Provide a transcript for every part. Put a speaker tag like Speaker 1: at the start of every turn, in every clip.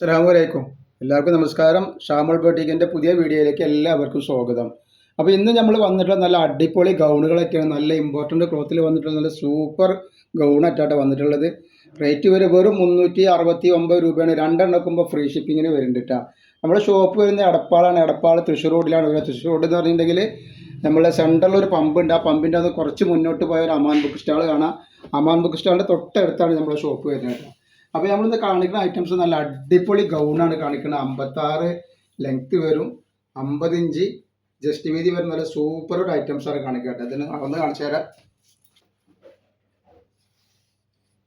Speaker 1: അസ്സലാമലൈക്കും എല്ലാവർക്കും നമസ്കാരം. ഷാമൾ ബോട്ടിക്കിന്റെ പുതിയ വീഡിയോയിലേക്ക് എല്ലാവർക്കും സ്വാഗതം. അപ്പോൾ ഇന്ന് നമ്മൾ വന്നിട്ടുള്ള നല്ല അടിപൊളി ഗൗണുകളൊക്കെയാണ്. നല്ല ഇമ്പോർട്ടന്റ് ക്ലോത്തിൽ വന്നിട്ടുള്ള നല്ല സൂപ്പർ ഗൗണായിട്ടാണ് വന്നിട്ടുള്ളത്. റേറ്റ് വരെ വെറും മുന്നൂറ്റി അറുപത്തി ഒമ്പത് രൂപയാണ് രണ്ടെണ്ണക്കുമ്പോൾ ഫ്രീ ഷിപ്പിങ്ങിന് വരുന്നുണ്ട് നമ്മുടെ ഷോപ്പ് വരുന്നത് എടപ്പാളാണ്. എടപ്പാൾ തൃശ്ശൂർ റോഡിലാണ്. വരുന്നത് തൃശ്ശൂർ റോഡ് എന്ന് പറഞ്ഞിട്ടുണ്ടെങ്കിൽ നമ്മളെ സെൻട്രലിൽ ഒരു പമ്പ് ഉണ്ട്. ആ പമ്പിന്റെ അത് കുറച്ച് മുന്നോട്ട് പോയ ഒരു അമാൻ ബുക്ക് സ്റ്റാൾ കാണാം. അമാൻ ബുക്ക് സ്റ്റാളിന്റെ തൊട്ടടുത്താണ് നമ്മുടെ ഷോപ്പ് വരുന്നത് അപ്പോൾ നമ്മളിന്ന് കാണിക്കുന്ന ഐറ്റംസ് നല്ല അടിപൊളി ഗൗണാണ് കാണിക്കുന്നത്. അമ്പത്താറ് ലെങ്ത് വരും. അമ്പത് ഇഞ്ച് ജസ്റ്റ് വീതി വരും നല്ല സൂപ്പർ ഒരു ആണ് കാണിക്കട്ടെ അതിന് ഒന്ന് കാണിച്ചു തരാം.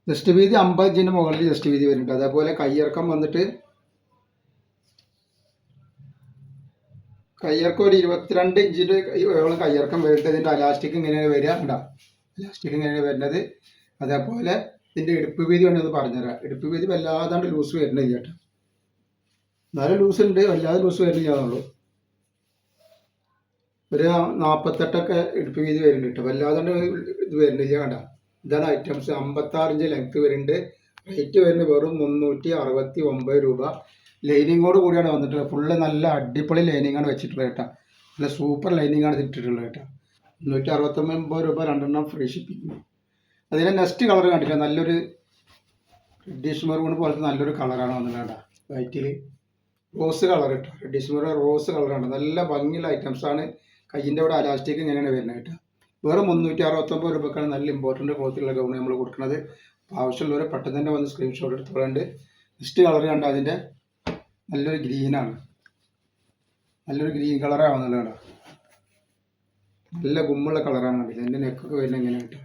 Speaker 1: ജസ്റ്റ് വീതി അമ്പത് ഇഞ്ചിന്റെ മുകളിൽ ജസ്റ്റ് വീതി വരുന്നുണ്ട്. അതേപോലെ കയ്യിറക്കം വന്നിട്ട് കയ്യിറക്കം ഒരു ഇരുപത്തിരണ്ട് ഇഞ്ചിന്റെ ഓളം കയ്യിറക്കം വരുന്നത് ഇതിന്റെ അലാസ്റ്റിക് ഇങ്ങനെയാണ് വരിക ഉണ്ടോ അലാസ്റ്റിക് ഇങ്ങനെയാണ് വരുന്നത്. അതേപോലെ ഇതിന്റെ ഇടുപ്പ് വീതി ഒന്ന് പറഞ്ഞുതരാം. ഇടുപ്പ് വീതി വല്ലാതാണ്ട് ലൂസ് വരുന്നില്ല ചേട്ടാ നല്ല ലൂസ് ഉണ്ട് വല്ലാതെ ലൂസ് വരുന്നില്ല ചെയ്യാന്നുള്ളൂ ഒരു നാൽപ്പത്തെട്ടൊക്കെ ഇടുപ്പ് വീതി വരുന്നുണ്ട് കേട്ടോ. വല്ലാതാണ്ട് ഇത് വരുന്നില്ല വേണ്ട ഇതാണ് ഐറ്റംസ് അമ്പത്താറ് ഇഞ്ച് ലെങ്ത് വരുന്നുണ്ട്. റേറ്റ് വരുന്നത് വെറും മുന്നൂറ്റി അറുപത്തി ഒമ്പത് രൂപ ലൈനിങ്ങോട് കൂടിയാണ് വന്നിട്ടുള്ളത്. ഫുള്ള് നല്ല അടിപൊളി ലൈനിങ്ങാണ് വെച്ചിട്ടുള്ളത് കേട്ടോ. നല്ല സൂപ്പർ ലൈനിങ്ങാണ് ഇട്ടിട്ടുള്ളത് കേട്ടോ. മുന്നൂറ്റി അറുപത്തൊമ്പത് രൂപ രണ്ടെണ്ണം ഫ്രീ ഷിപ്പിംഗ് അതിലെ നെക്സ്റ്റ് കളർ കണ്ടില്ല നല്ലൊരു റെഡിഷ് മെറൂൺ പോലത്തെ നല്ലൊരു കളറാണ് വന്നിട്ടുണ്ട് വൈറ്റിൽ റോസ് കളർ കേട്ടോ റെഡിഷ് മെറൂൺ റോസ് കളറാണ് നല്ല ഭംഗിയുള്ള ഐറ്റംസ് ആണ്. കയ്യിന്റെ അവിടെ അലാസ്റ്റിക് ഇങ്ങനെയാണ് വരുന്നത് കേട്ടോ. വേറെ മുന്നൂറ്റി അറുപത്തൊമ്പത് രൂപക്കാണ് നല്ല ഇമ്പോർട്ടന്റ് ക്ലോത്തിലുള്ള ഗൗൺ നമ്മൾ കൊടുക്കുന്നത്. അപ്പോൾ ആവശ്യമുള്ളവർ പെട്ടെന്ന് തന്നെ വന്ന് സ്ക്രീൻഷോട്ട് എടുത്തോളുണ്ട്. നെക്സ്റ്റ് കളർ കണ്ട? അതിന്റെ നല്ലൊരു ഗ്രീനാണ് നല്ലൊരു ഗ്രീൻ കളറാണ് വന്നുള്ളത് നല്ല ഗുമ്മുള്ള കളറാണ് കണ്ടില്ല എന്റെ നെക്കൊക്കെ വരുന്നത് എങ്ങനെ കേട്ടോ.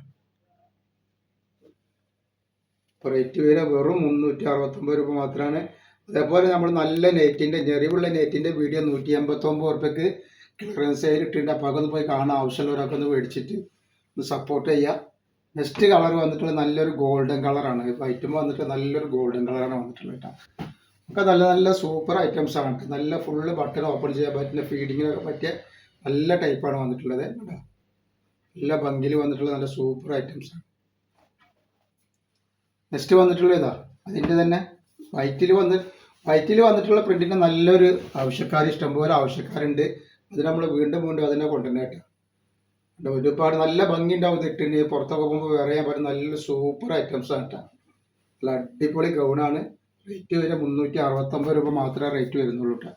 Speaker 1: റേറ്റ് വരെ വെറും മുന്നൂറ്റി അറുപത്തൊമ്പത് രൂപ മാത്രമാണ് അതേപോലെ നമ്മൾ നല്ല നെറ്റിന്റെ ഞെറിവുള്ള നെറ്റിന്റെ വീഡിയോ നൂറ്റി എൺപത്തൊമ്പത് റുപ്യക്ക് ക്ലിയറൻസ് ആയി ഇട്ടിട്ടുണ്ട്. അപ്പോൾ അതൊന്ന് പോയി കാണാൻ ആവശ്യമുള്ളവരൊക്കെ ഒന്ന് മേടിച്ചിട്ട് ഒന്ന് സപ്പോർട്ട് ചെയ്യുക നെക്സ്റ്റ് കളർ വന്നിട്ടുള്ള നല്ലൊരു ഗോൾഡൻ കളറാണ് ഐറ്റം വന്നിട്ട് നല്ലൊരു ഗോൾഡൻ കളറാണ് വന്നിട്ടുള്ളത് കേട്ടോ. ഒക്കെ നല്ല നല്ല സൂപ്പർ ഐറ്റംസ് ആണ്. നല്ല ഫുള്ള് ബട്ടൺ ഓപ്പൺ ചെയ്യാൻ പറ്റുന്ന ഫീഡിങ്ങിനൊക്കെ പറ്റിയ നല്ല ടൈപ്പാണ് വന്നിട്ടുള്ളത്. കേട്ടോ നല്ല ഭംഗിയിൽ വന്നിട്ടുള്ള നല്ല സൂപ്പർ ഐറ്റംസ് ആണ്. നെക്സ്റ്റ് വന്നിട്ടുള്ള ഇതാ. അതിന്റെ തന്നെ വൈറ്റിൽ വന്ന് വൈറ്റിൽ വന്നിട്ടുള്ള പ്രിന്റിന്റെ നല്ലൊരു ആവശ്യക്കാർ ഇഷ്ടംപോലെ ആവശ്യക്കാരുണ്ട്. അത് നമ്മൾ വീണ്ടും വീണ്ടും അതിനെ കൊണ്ടുവന്നേട്ടോ ഒരുപാട് നല്ല ഭംഗി ഉണ്ടാവും ഇട്ടിന്. പുറത്തൊക്കെ പോകുമ്പോൾ വേറെ ഞാൻ പറയും നല്ല സൂപ്പർ ഐറ്റംസ് ആണ് കേട്ടോ. നല്ല അടിപൊളി ഗൗണാണ് റേറ്റ് വരെ മുന്നൂറ്റി അറുപത്തൊമ്പത് രൂപ മാത്രമേ റേറ്റ് വരുന്നുള്ളൂ കേട്ടോ.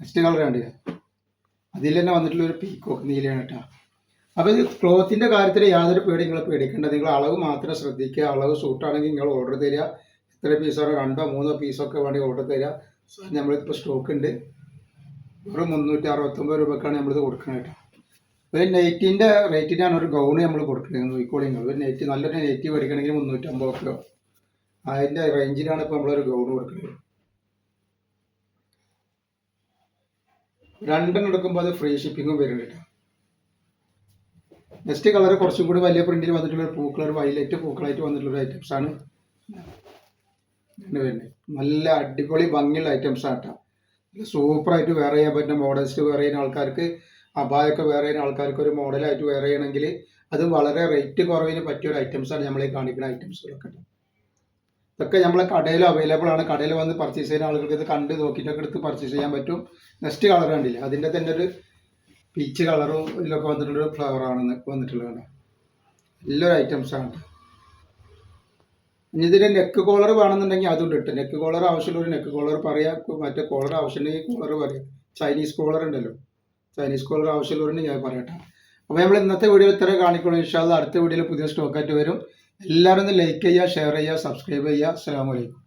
Speaker 1: നെക്സ്റ്റ് കളർ കണ്ടില്ല? അതിൽ തന്നെ വന്നിട്ടുള്ള ഒരു പീക്കോക്ക് നീലയാണ് കേട്ടോ. അപ്പോൾ ഇത് ക്ലോത്തിന്റെ കാര്യത്തിൽ യാതൊരു പേടി നിങ്ങൾ പേടിക്കേണ്ട. നിങ്ങൾ അളവ് മാത്രം ശ്രദ്ധിക്കുക. അളവ് സൂട്ടാണെങ്കിൽ നിങ്ങൾ ഓർഡർ തരിക. എത്ര പീസാണോ രണ്ടോ മൂന്നോ പീസൊക്കെ വേണമെങ്കിൽ ഓർഡർ തരിക. നമ്മളിപ്പോൾ സ്റ്റോക്ക് ഉണ്ട്. വെറും മുന്നൂറ്റി അറുപത്തൊമ്പത് രൂപക്കാണ് നമ്മളിത് കൊടുക്കുന്നത് കേട്ടോ. ഒരു നെറ്റിന്റെ റേറ്റിനാണ് ഒരു ഗൗണ് നമ്മൾ കൊടുക്കുന്നത്. നോക്കിക്കോളി നിങ്ങൾ. ഒരു നെറ്റ് നല്ലൊരു നെറ്റ് മേടിക്കണമെങ്കിൽ മുന്നൂറ്റമ്പത് രൂപ അതിന്റെ റേഞ്ചിലാണ് ഇപ്പോൾ നമ്മളൊരു ഗൗണ് കൊടുക്കുന്നത്. രണ്ടെണ്ണം എടുക്കുമ്പോൾ അത് ഫ്രീ ഷിപ്പിങ്ങും വരുന്നുണ്ട് കേട്ടോ. നെക്സ്റ്റ് കളർ കുറച്ചും കൂടി വലിയ പ്രിന്റിൽ വന്നിട്ടുള്ള പൂക്കളർ വൈലറ്റ് പൂക്കളായിട്ട് വന്നിട്ടുള്ള ഒരു ഐറ്റംസ് ആണ് പിന്നെ നല്ല അടിപൊളി ഭംഗിയുള്ള ഐറ്റംസ് ആട്ടോ സൂപ്പറായിട്ട് വെയർ ചെയ്യാൻ പറ്റുന്ന മോഡൽസ് വെയർ ചെയ്യുന്ന ആൾക്കാർക്ക് അബായൊക്കെ വെയർ ചെയ്യുന്ന ആൾക്കാർക്ക് ഒരു മോഡലായിട്ട് വെയർ ചെയ്യണമെങ്കിൽ അത് വളരെ റേറ്റ് കുറവിന് പറ്റിയ ഒരു ഐറ്റംസ് ആണ് നമ്മൾ ഈ കാണിക്കുന്ന ഐറ്റംസുകളൊക്കെ ഇതൊക്കെ നമ്മളെ കടയിൽ അവൈലബിൾ ആണ്. കടയിൽ വന്ന് പർച്ചേസ് ചെയ്യുന്ന ആളുകൾക്ക് ഇത് കണ്ട് നോക്കിയിട്ടൊക്കെ എടുത്ത് പർച്ചേസ് ചെയ്യാൻ പറ്റും. നെക്സ്റ്റ് കളർ കണ്ടില്ല? അതിന്റെ തന്നെ ഒരു പീച്ച് കളറും ഇതിലൊക്കെ വന്നിട്ടുള്ളൊരു ഫ്ലവറാണ് വന്നിട്ടുള്ളത് ഐറ്റംസ് ആണ് ഇനി ഇതിന്റെ നെക്ക് കോളർ വേണമെന്നുണ്ടെങ്കിൽ അതും ഇട്ട്. നെക്ക് കോളർ ആവശ്യമുള്ളൊരു നെക്ക് കോളർ പറയാം. മറ്റേ കോളർ ആവശ്യമുണ്ടെങ്കിൽ കോളർ പറയാം. ചൈനീസ് കോളർ ഉണ്ടല്ലോ. ചൈനീസ് കോളർ ആവശ്യമുള്ളവരുണ്ട് ഞാൻ പറയട്ടെ അപ്പോൾ നമ്മൾ ഇന്നത്തെ വീഡിയോ ഇത്ര കാണിക്കണം ഇൻഷാല്ല അടുത്ത വീഡിയോയിൽ പുതിയ സ്റ്റോക്കായിട്ട് വരും. എല്ലാവരും ഒന്ന് ലൈക്ക് ചെയ്യുക ഷെയർ ചെയ്യുക സബ്സ്ക്രൈബ് ചെയ്യുക. അസ്സാം വലൈക്കും